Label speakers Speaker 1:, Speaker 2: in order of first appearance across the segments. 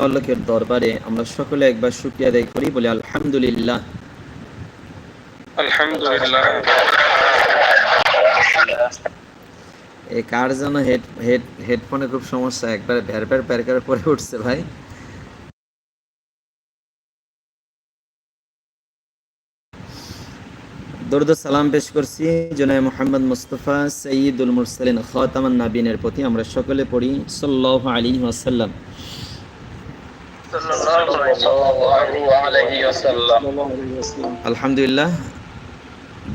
Speaker 1: প্রতিপালকের দরবারে আমরা সকলে একবার শুক্রিয়া আদায় করি বলি আলহামদুলিল্লাহ।
Speaker 2: আলহামদুলিল্লাহ।
Speaker 1: এই কার যেন হেড হেড হেডফোনে খুব সমস্যা একবার ভ্যার ভ্যার প্যার করে পরে উঠছে ভাই। দরুদ সালাম পেশ করছি জনায় মোহাম্মদ মুস্তফা সঈদুল মুরসালিন খাতামান নাবিনের প্রতি। আমরা সকলে পড়ি সাল্লাহ আলী
Speaker 2: সাল্লাল্লাহু আলাইহি ওয়াসাল্লাম।
Speaker 1: আলহামদুলিল্লাহ,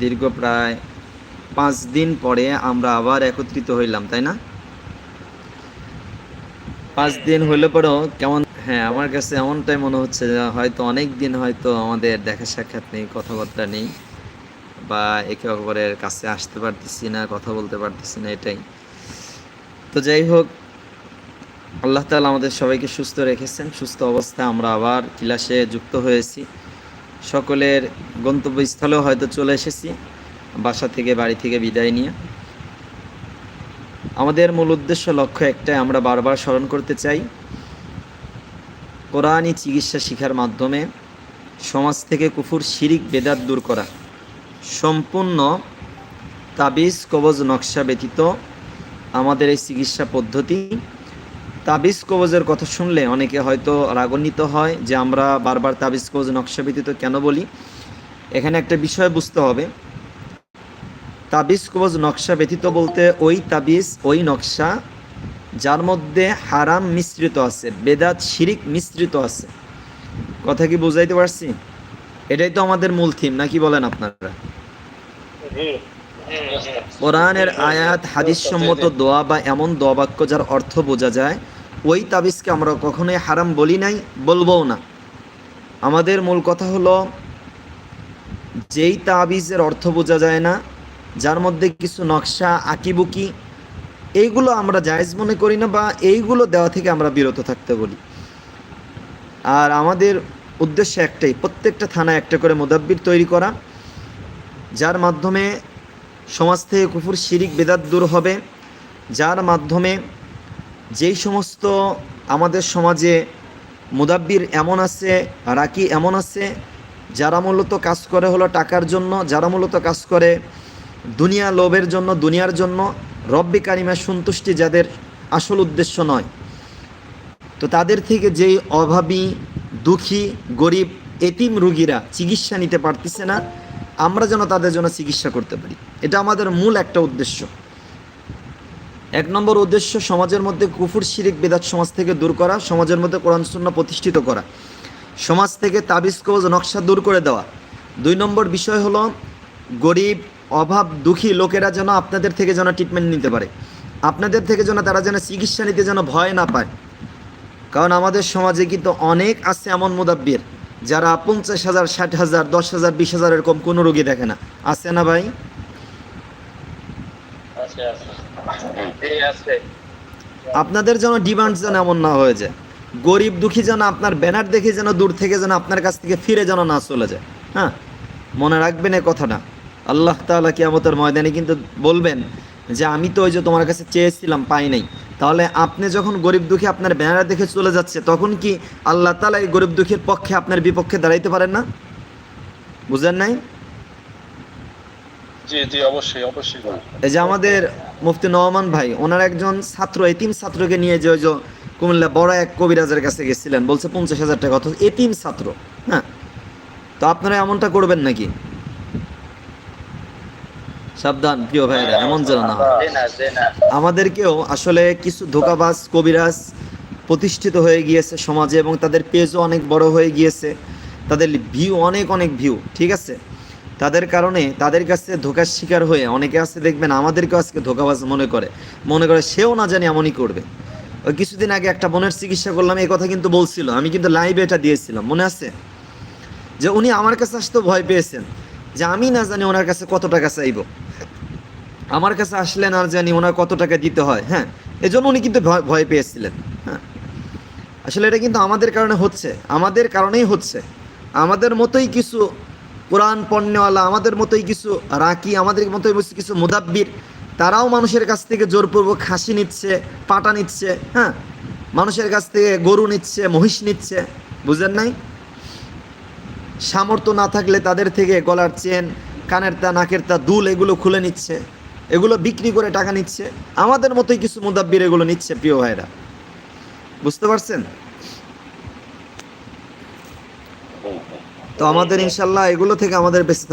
Speaker 1: দীর্ঘ প্রায় পাঁচ দিন পরে আমরা আবার একত্রিত হইলাম, তাই না? পাঁচ দিন হইলে পরেও কেমন হ্যাঁ আমার কাছে এমনটাই মনে হচ্ছে হয়তো অনেক দিন হয়তো আমাদের দেখা সাক্ষাৎ নেই, কথাবার্তা নেই, বা একে অপরের কাছে আসতে পারতেছি না, কথা বলতে পারতেছি না, এটাই। তো যাই হোক আল্লাহ তালা আমাদের সবাইকে সুস্থ রেখেছেন, সুস্থ অবস্থায় আমরা আবার ক্লাসে যুক্ত হয়েছি। সকলের গন্তব্যস্থলেও হয়তো চলে এসেছি, বাসা থেকে, বাড়ি থেকে বিদায় নিয়ে। আমাদের মূল উদ্দেশ্য, লক্ষ্য একটাই, আমরা বারবার স্মরণ করতে চাই, কোরআনই চিকিৎসা শিখার মাধ্যমে সমাজ থেকে কুফুর, শিরিক, বেদাত দূর করা। সম্পূর্ণ তাবিজ, কবজ, নকশা ব্যতীত আমাদের এই চিকিৎসা পদ্ধতি তাবিজ কবজের কথা শুনলে অনেকে হয়তো রাগান্বিত হয় যে আমরা বারবার তাবিজ কবজ নকশা ব্যতীত কেন বলি? এখানে একটা বিষয় বুঝতে হবে। তাবিজ কবজ নকশা ব্যতীত বলতে ওই তাবিজ ওই নকশা যার মধ্যে হারাম মিশ্রিত আছে বেদাত শিরিক মিশ্রিত আছে। কথা কি বুঝাইতে পারছি? এটাই তো আমাদের মূল থিম নাকি বলেন আপনারা? কোরআনের আয়াত হাদিস সম্মত দোয়া বা এমন দোয়া বাক্য যার অর্থ বোঝা যায় ওই তাবিজকে আমরা কখনোই হারাম বলি নাই, বলবও না। আমাদের মূল কথা হলো, যেই তাবিজের অর্থ বোঝা যায় না, যার মধ্যে কিছু নকশা, আঁকিবুকি, এইগুলো আমরা জায়েজ মনে করি না বা এইগুলো দেওয়া থেকে আমরা বিরত থাকতে বলি। আর আমাদের উদ্দেশ্য একটাই, প্রত্যেকটা থানায় একটা করে মোদাব্বির তৈরি করা, যার মাধ্যমে সমাজ থেকে কুফুর শিরিক বেদাত দূর হবে, যার মাধ্যমে যেই সমস্ত আমাদের সমাজে মুদাব্বির এমন আছে, রাকি এমন আছে, যারা মূলত কাজ করে হলো টাকার জন্য, যারা মূলত কাজ করে দুনিয়া লোভের জন্য, দুনিয়ার জন্য, রব্বি কারিমা সন্তুষ্টি যাদের আসল উদ্দেশ্য নয়। তো তাদের থেকে যেই অভাবী, দুঃখী, গরিব, এতিম রুগীরা চিকিৎসা নিতে পারতেছে না, আমরা যেন তাদের জন্য চিকিৎসা করতে পারি। এটা আমাদের মূল একটা উদ্দেশ্য। এক নম্বর উদ্দেশ্য, সমাজের মধ্যে কুফুর, শিরিক, বেদাত সমাজ থেকে দূর করা, সমাজের মধ্যে কোরআন শূন্য প্রতিষ্ঠিত করা। সমাজ থেকে তাবিজ, কবজ, নকশা দূর করে দেওয়া। দুই নম্বর বিষয় হলো, গরিব, অভাব, দুঃখী লোকেরা যেন আপনাদের থেকে যেন ট্রিটমেন্ট নিতে পারে। আপনাদের থেকে যেন তারা যেন চিকিৎসা নিতে যেন ভয় না পায়। কারণ আমাদের সমাজে কিন্তু অনেক আছে এমন মুদাব্বির, যারা পঞ্চাশ হাজার, ষাট হাজার, দশ হাজার, বিশ হাজার এরকম কোনো রোগী দেখে না। আছে না ভাই? আপনাদের যেন ডিমান্ড যেন এমন না হয়ে যায়। গরিব দুঃখী যেন আপনার ব্যানার দেখে যেন দূর থেকে যেন আপনার কাছ থেকে ফিরে যেন না চলে যায়। হ্যাঁ? মনে রাখবেন এই কথাটা। আল্লাহ তাআলা কিয়ামতের ময়দানে কিন্তু বলবেন যে, আমি তো ওই যে তোমার কাছে চেয়েছিলাম, পাই নাই। তাহলে আপনি যখন গরিব দুঃখী আপনার ব্যানার দেখে চলে যাচ্ছে, তখন কি আল্লাহ তালা এই গরিব দুঃখীর পক্ষে আপনার বিপক্ষে দাঁড়াইতে পারেন না? বুঝেন নাই?
Speaker 2: জি জি অবশ্যই অবশ্যই।
Speaker 1: এই যে আমাদের মুফতি নওমান ভাই ওনার একজন ছাত্র এতিম ছাত্রকে নিয়ে যে ওই যে কুমিল্লা বড় এক কবিরাজের কাছে গেছিলেন বলছে পঞ্চাশ হাজার টাকা অথচ এতিম ছাত্র হ্যাঁ? তো আপনারা এমনটা করবেন নাকি? সাবধান প্রিয় ভাইরা এমন যেন না হয়। আমাদেরকেও আসলে কিছু ধোকাবাজ কবিরাজ প্রতিষ্ঠিত হয়ে গিয়েছে সমাজে এবং তাদের পেজও অনেক বড় হয়ে গিয়েছে। তাদের ভিউ অনেক অনেক ভিউ ঠিক আছে? তাদের কারণে তাদের কাছে ধোকার শিকার হয়ে অনেকে আছে, দেখবেন আমাদেরকেও আজকে ধোকাবাজ মনে করে। মনে করে সেও না জানি এমনই করবে। ওই কিছুদিন আগে একটা বোনের চিকিৎসা করলাম, এই কথা কিন্তু বলছিল। আমি কিন্তু লাইভে এটা দিয়েছিলাম, মনে আছে? যে উনি আমার কাছে আসতে ভয় পেয়েছেন যে আমি না জানি ওনার কাছে কত টাকা চাইব। আমার কাছে আসলে না জানি ওনার কত টাকা দিতে হয় হ্যাঁ? এজন্য উনি কিন্তু ভয় পেয়েছিলেন হ্যাঁ? আসলে এটা কিন্তু আমাদের কারণে হচ্ছে, আমাদের কারণেই হচ্ছে। আমাদের মতোই কিছু কোরআন পণ্যওয়ালা, আমাদের মতোই কিছু রাকি, আমাদের মতোই কিছু মুদাব্বির, তারাও মানুষের কাছ থেকে জোরপূর্বক হাসি নিচ্ছে, পাটা নিচ্ছে হ্যাঁ? মানুষের কাছ থেকে গরু নিচ্ছে, মহিষ নিচ্ছে, বুঝেন নাই? সামর্থ্য না থাকলে তাদের থেকে গলার চেন, কানের তা, নাকের তা, দুল এগুলো খুলে নিচ্ছে, এগুলো বিক্রি করে টাকা নিচ্ছে, আমাদের মতোই কিছু মুদাব্বির এগুলো নিচ্ছে, প্রিয় ভাইরা। বুঝতে পারছেন? তো আমাদের ইনশাল্লাহ এগুলো থেকে আমাদের বেঁচে